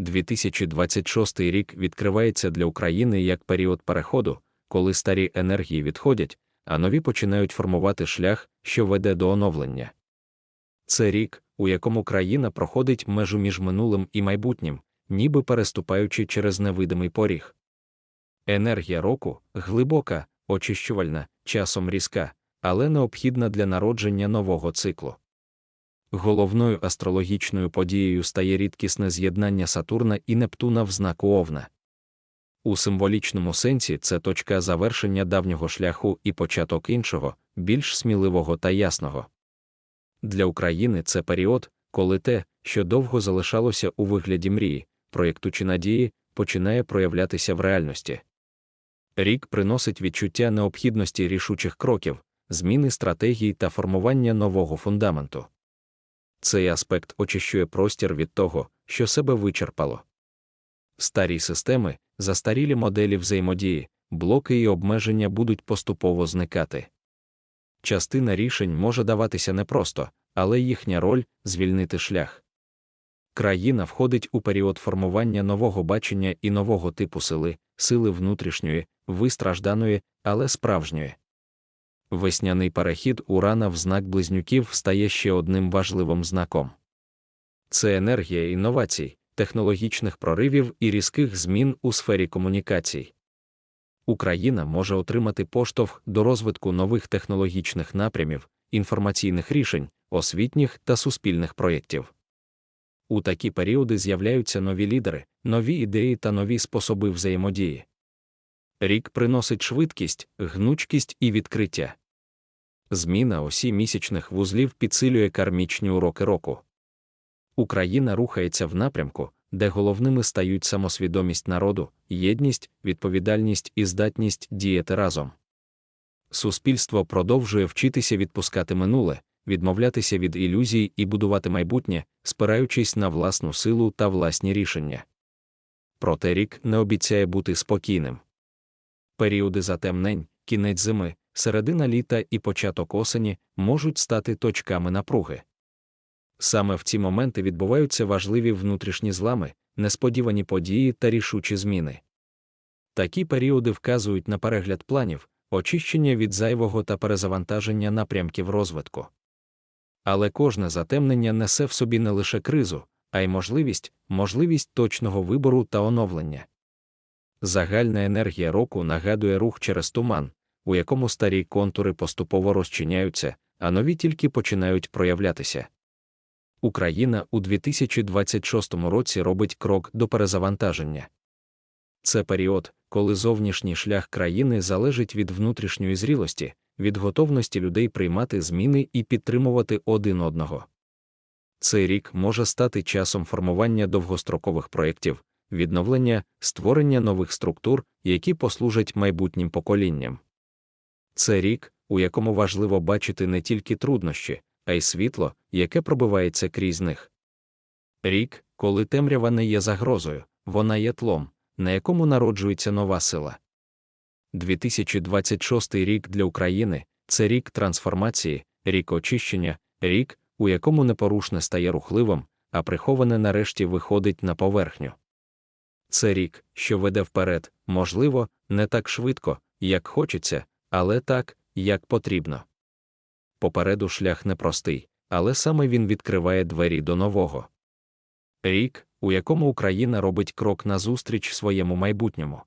2026 рік відкривається для України як період переходу, коли старі енергії відходять, а нові починають формувати шлях, що веде до оновлення. Це рік, у якому країна проходить межу між минулим і майбутнім, ніби переступаючи через невидимий поріг. Енергія року глибока, очищувальна, часом різка, але необхідна для народження нового циклу. Головною астрологічною подією стає рідкісне з'єднання Сатурна і Нептуна в знаку Овна. У символічному сенсі це точка завершення давнього шляху і початок іншого, більш сміливого та ясного. Для України це період, коли те, що довго залишалося у вигляді мрії, проєкту чи надії, починає проявлятися в реальності. Рік приносить відчуття необхідності рішучих кроків, зміни стратегії та формування нового фундаменту. Цей аспект очищує простір від того, що себе вичерпало. Старі системи, застарілі моделі взаємодії, блоки і обмеження будуть поступово зникати. Частина рішень може даватися непросто, але їхня роль звільнити шлях. Країна входить у період формування нового бачення і нового типу сили, сили внутрішньої, вистражданої, але справжньої. Весняний перехід урана в знак близнюків стає ще одним важливим знаком. Це енергія інновацій, технологічних проривів і різких змін у сфері комунікацій. Україна може отримати поштовх до розвитку нових технологічних напрямів, інформаційних рішень, освітніх та суспільних проєктів. У такі періоди з'являються нові лідери, нові ідеї та нові способи взаємодії. Рік приносить швидкість, гнучкість і відкриття. Зміна осі місячних вузлів підсилює кармічні уроки року. Україна рухається в напрямку, де головними стають самосвідомість народу, єдність, відповідальність і здатність діяти разом. Суспільство продовжує вчитися відпускати минуле, відмовлятися від ілюзій і будувати майбутнє, спираючись на власну силу та власні рішення. Проте рік не обіцяє бути спокійним. Періоди затемнень, кінець зими, середина літа і початок осені можуть стати точками напруги. Саме в ці моменти відбуваються важливі внутрішні злами, несподівані події та рішучі зміни. Такі періоди вказують на перегляд планів, очищення від зайвого та перезавантаження напрямків розвитку. Але кожне затемнення несе в собі не лише кризу, а й можливість, можливість точного вибору та оновлення. Загальна енергія року нагадує рух через туман, у якому старі контури поступово розчиняються, а нові тільки починають проявлятися. Україна у 2026 році робить крок до перезавантаження. Це період, коли зовнішній шлях країни залежить від внутрішньої зрілості, від готовності людей приймати зміни і підтримувати один одного. Цей рік може стати часом формування довгострокових проєктів, відновлення, створення нових структур, які послужать майбутнім поколінням. Це рік, у якому важливо бачити не тільки труднощі, а й світло, яке пробивається крізь них. Рік, коли темрява не є загрозою, вона є тлом, на якому народжується нова сила. 2026 рік для України це рік трансформації, рік очищення, рік, у якому непорушне стає рухливим, а приховане нарешті виходить на поверхню. Це рік, що веде вперед, можливо, не так швидко, як хочеться, але так, як потрібно. Попереду шлях непростий, але саме він відкриває двері до нового. Рік, у якому Україна робить крок назустріч своєму майбутньому.